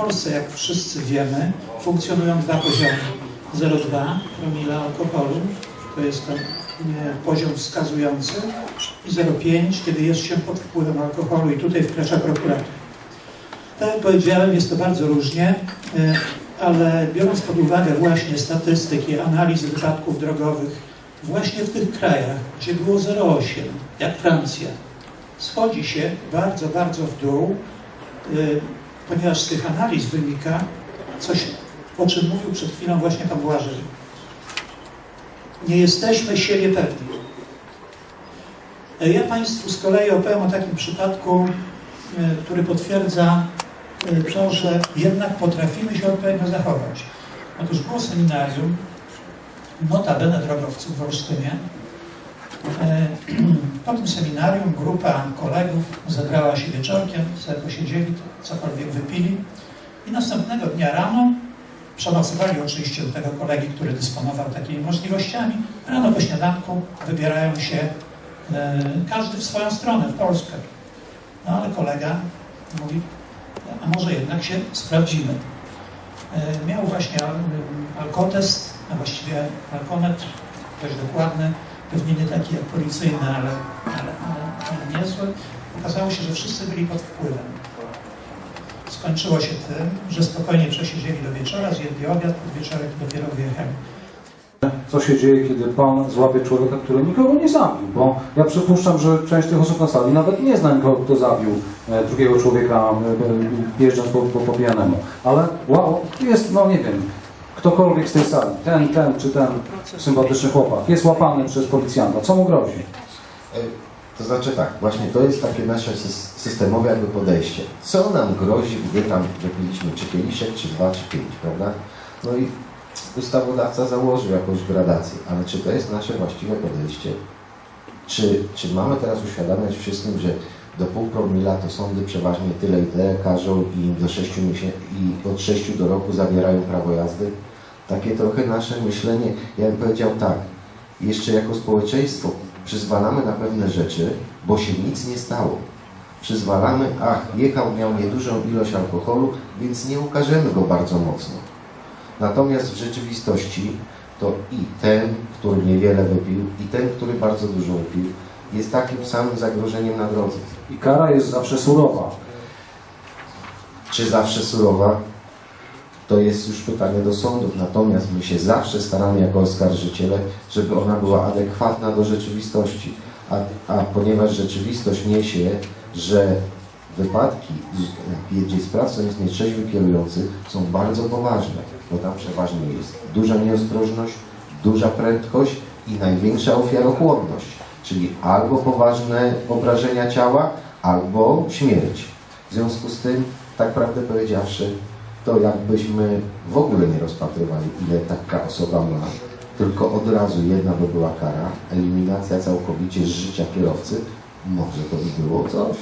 Polsce, jak wszyscy wiemy, funkcjonują dwa poziomy. 0,2 promila alkoholu, to jest ten nie, poziom wskazujący, i 0,5, kiedy jest się pod wpływem alkoholu i tutaj wkracza prokurator. Tak jak powiedziałem, jest to bardzo różnie, e, ale biorąc pod uwagę właśnie statystyki, analizy wypadków drogowych, właśnie w tych krajach, gdzie było 0,8, jak Francja, schodzi się bardzo, bardzo w dół, y, ponieważ z tych analiz wynika coś, o czym mówił przed chwilą właśnie Pan Błażej. Nie jesteśmy siebie pewni. Ja Państwu z kolei opowiem o takim przypadku, y, który potwierdza y, to, że jednak potrafimy się odpowiednio zachować. Otóż było seminarium, notabene drogowców w Olsztynie, E, Po tym seminarium grupa kolegów zebrała się wieczorkiem, sobie posiedzieli, cokolwiek wypili i następnego dnia rano przenocowali oczywiście do tego kolegi, który dysponował takimi możliwościami. Rano po śniadanku wybierają się e, każdy w swoją stronę, w Polskę. No ale kolega mówi, a może jednak się sprawdzimy. E, Miał właśnie al- alkotest, a właściwie alkometr, dość dokładny, pewnie nie taki jak policyjny, ale, ale, ale, niezły. Okazało się, że wszyscy byli pod wpływem. Skończyło się tym, że spokojnie przesiedzieli do wieczora, zjedli obiad, pod wieczorek dopiero wyjechali. Co się dzieje, kiedy Pan złapie człowieka, który nikogo nie zabił? Bo ja przypuszczam, że część tych osób na sali nawet nie zna nikogo, kto zabił e, drugiego człowieka e, jeżdżąc po, po, po pijanemu. Ale wow, jest, no nie wiem, ktokolwiek z tej sali, ten, ten czy ten sympatyczny chłopak, jest łapany przez policjanta. Co mu grozi? E, To znaczy tak, właśnie to jest takie nasze sys- systemowe jakby podejście. Co nam grozi, gdy tam wypiliśmy czy kieliszek, czy dwa, czy pięć, prawda? No i ustawodawca założył jakąś gradację, ale czy to jest nasze właściwe podejście? Czy, czy mamy teraz uświadamiać wszystkim, że do pół promila to sądy przeważnie tyle i tyle karzą i do 6 miesięcy i od 6 do roku zabierają prawo jazdy? Takie trochę nasze myślenie, ja bym powiedział tak, jeszcze jako społeczeństwo przyzwalamy na pewne rzeczy, bo się nic nie stało. Przyzwalamy, ach, jechał, miał niedużą ilość alkoholu, więc nie ukażemy go bardzo mocno. Natomiast w rzeczywistości to i ten, który niewiele wypił, i ten, który bardzo dużo wypił, jest takim samym zagrożeniem na drodze. I kara jest zawsze surowa. Czy zawsze surowa? To jest już pytanie do sądów. Natomiast my się zawsze staramy jako oskarżyciele, żeby ona była adekwatna do rzeczywistości. A, a ponieważ rzeczywistość niesie, że wypadki, gdzie sprawcą jest nietrzeźwy kierujący, są bardzo poważne, bo tam przeważnie jest duża nieostrożność, duża prędkość i największa ofiarochłonność, czyli albo poważne obrażenia ciała, albo śmierć. W związku z tym, tak prawdę powiedziawszy, to jakbyśmy w ogóle nie rozpatrywali, ile taka osoba ma, tylko od razu jedna by była kara, eliminacja całkowicie z życia kierowcy, może to by było coś.